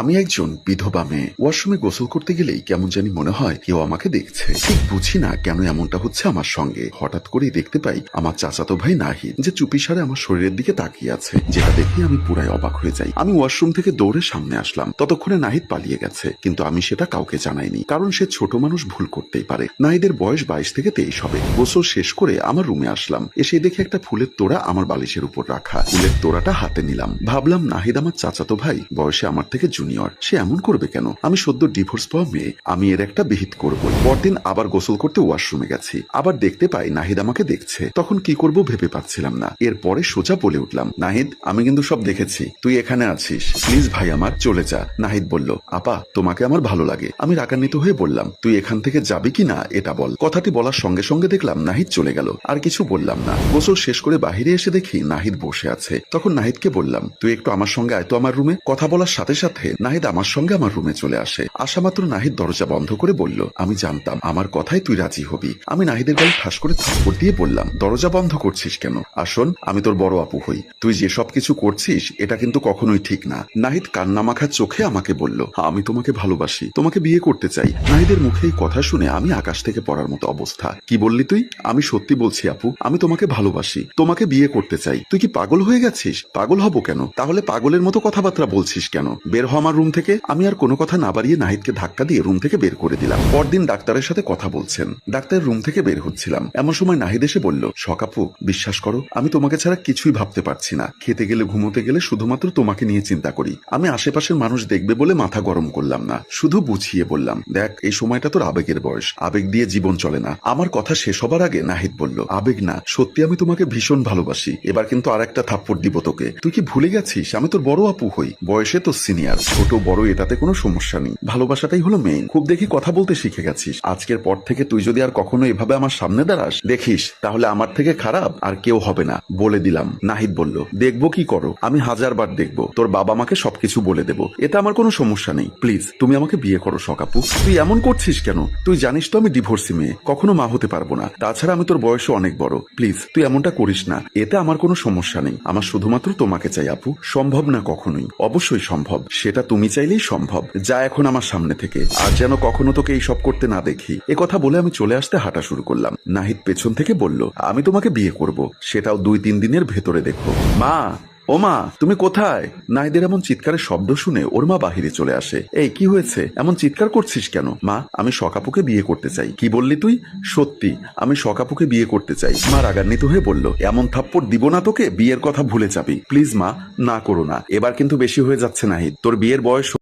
আমি একজন বিধবা মেয়ে। ওয়াশরুমে গোসল করতে গেলেই কেমন জানি মনে হয় কেউ আমাকে দেখছে। ঠিক বুঝি না কেন এমনটা হচ্ছে আমার সঙ্গে। হঠাৎ করেই দেখতে পাই আমার চাচাতো ভাই নাহিদ, যে চুপিসারে আমার শরীরের দিকে তাকিয়ে আছে। যেটা দেখে আমি পুরাই অবাক হয়ে যাই। আমি ওয়াশরুম থেকে দৌড়ে সামনে আসলাম। ততক্ষণে নাহিদ পালিয়ে গেছে, কিন্তু আমি সেটা কাউকে জানাইনি, কারণ সে ছোট মানুষ ভুল করতেই পারে। নাহিদের বয়স বাইশ থেকে তেইশ হবে। গোসল শেষ করে আমার রুমে আসলাম। এসে দেখে একটা ফুলের তোড়া আমার বালিশের উপর রাখা। ফুলের তোড়াটা হাতে নিলাম। ভাবলাম নাহিদ আমার চাচাতো ভাই, বয়সে আমার থেকে জুনিয়র। সে এমন করবে কেন? আমি সদ্য ডিভোর্স পাওয়া মেয়ে। আমি এর একটা বিহিত করব। পরদিন আবার গোসল করতে ওয়াশরুমে গেছি। আবার দেখতে পাই নাহিদ আমাকে দেখছে। তখন কি করব ভেবে পাচ্ছিলাম না। এরপরে সোজা বলে উঠলাম, নাহিদ, আমি কিন্তু সব দেখেছি। তুই এখানে আছিস। প্লিজ ভাই আমার, চলে যা। নাহিদ বলল, আপা, তোমাকে আমার ভালো লাগে। আমি রাগান্বিত হয়ে বললাম, তুই এখান থেকে যাবি কি না, এটা বল। কথাটি বলার সঙ্গে সঙ্গে দেখলাম নাহিদ চলে গেল। আর কিছু বললাম না। গোসল শেষ করে বাহিরে এসে দেখি নাহিদ বসে আছে। তখন নাহিদকে বললাম, তুই একটু আমার সঙ্গে আয় তো আমার রুমে কথা বলার সাথে সাথে নাহিদ আমার সঙ্গে আমার রুমে চলে আসে। আসা মাত্র নাহিদ দরজা বন্ধ করে বলল, আমি জানতাম, আমার কথায় তুই রাজি হবি। আমি নাহিদের গায়ে ঠাস করে থাপ্পড় দিয়ে বললাম, দরজা বন্ধ করছিস কেন? আসন, আমি তোর বড় আপু হই। তুই যে সব কিছু করছিস, এটা কিন্তু কখনোই ঠিক না। নাহিদ কান্না মাখা চোখে আমাকে বলল আমি তোমাকে ভালোবাসি, তোমাকে বিয়ে করতে চাই। নাহিদের মুখে এই কথা শুনে আমি আকাশ থেকে পড়ার মতো অবস্থা। কি বললি তুই? আমি সত্যি বলছি আপু, আমি তোমাকে ভালোবাসি, তোমাকে বিয়ে করতে চাই। তুই কি পাগল হয়ে গেছিস? পাগল হব কেন? তাহলে পাগলের মতো কথাবার্তা বলছিস কেন? বের হ আমার রুম থেকে, আমি আর কোনো কথা না বাড়িয়ে নাহিদকে ধাক্কা দিয়ে রুম থেকে বের করে দিলাম। পরদিন ডাক্তারের সাথে কথা বলছেন। ডাক্তার রুম থেকে বের হচ্ছিলাম। এমন সময় নাহিদ এসে বলল, সকাপু, বিশ্বাস করো, আমি তোমাকে ছাড়া কিছুই ভাবতে পারছি না। খেতে গেলে, ঘুমোতে গেলে শুধুমাত্র তোমাকে নিয়ে চিন্তা করি। আমি আশেপাশের মানুষ দেখবে বলে মাথা গরম করলাম না। শুধু বুঝিয়ে বললাম, দেখ, এই সময়টা তোর আবেগের বয়স। আবেগ দিয়ে জীবন চলে না। আমার কথা শেষ হবার আগে নাহিদ বলল, আবেগ না, সত্যি আমি তোমাকে ভীষণ ভালোবাসি। এবার কিন্তু আর একটা থাপ্পড় দিব তোকে। তুই কি ভুলে গেছিস? আমি তোর বড় আপু হই। বয়সে তো সিনিয়র ছোট, বড়, এটাতে কোনো সমস্যা নেই। ভালোবাসাটাই হলো মেইন খুব দেখি কথা বলতে শিখে গেছিস। আজকের পর থেকে তুই যদি আর কখনো এভাবে আমার সামনে দাঁড়াস, দেখিস, তাহলে আমার থেকে খারাপ আর কেউ হবে না, বলে দিলাম। নাহিদ বলল, দেখব কি করো? আমি হাজার বার দেখব। তোর বাবা মাকে সবকিছু বলে দেবো। এটা আমার কোনো সমস্যা নেই। প্লিজ, তুমি আমাকে বিয়ে করো সকাপু। তুই এমন করছিস কেন? তুই জানিস তো আমি ডিভোর্সি মেয়ে। কখনো মা হতে পারব না। তাছাড়া আমি তোর বয়সে অনেক বড়। প্লিজ, তুই এমনটা করিস না। এতে আমার কোনো সমস্যা নেই। আমার শুধুমাত্র তোমাকে চাই, আপু। সম্ভব না কখনোই। অবশ্যই সম্ভব। সেটা তুমি চাইলেই সম্ভব। যা এখন আমার সামনে থেকে। আর যেন কখনো তোকে এই সব করতে না দেখি। এ কথা বলে আমি চলে আসতে হাঁটা শুরু করলাম। নাহিদ পেছন থেকে বলল, আমি তোমাকে বিয়ে করব। সেটাও দুই তিন দিনের ভেতরে দেখো মা! ও মা তুমি কোথায়? নাহিদের এমন চিৎকারের শব্দ শুনে ওর মা বাহিরে চলে আসে। এই, কি হয়েছে? এমন চিৎকার করছিস কেন? মা, আমি সকাপুকে বিয়ে করতে চাই। কি বললি তুই? সত্যি, আমি সকাপুকে বিয়ে করতে চাই। মা রাগান্বিত হয়ে বলল, এমন থাপ্পড় দিব না তোকে, বিয়ের কথা ভুলে যাবি। প্লিজ মা, না করো না। এবার কিন্তু বেশি হয়ে যাচ্ছে নাহিদ। তোর বিয়ের বয়স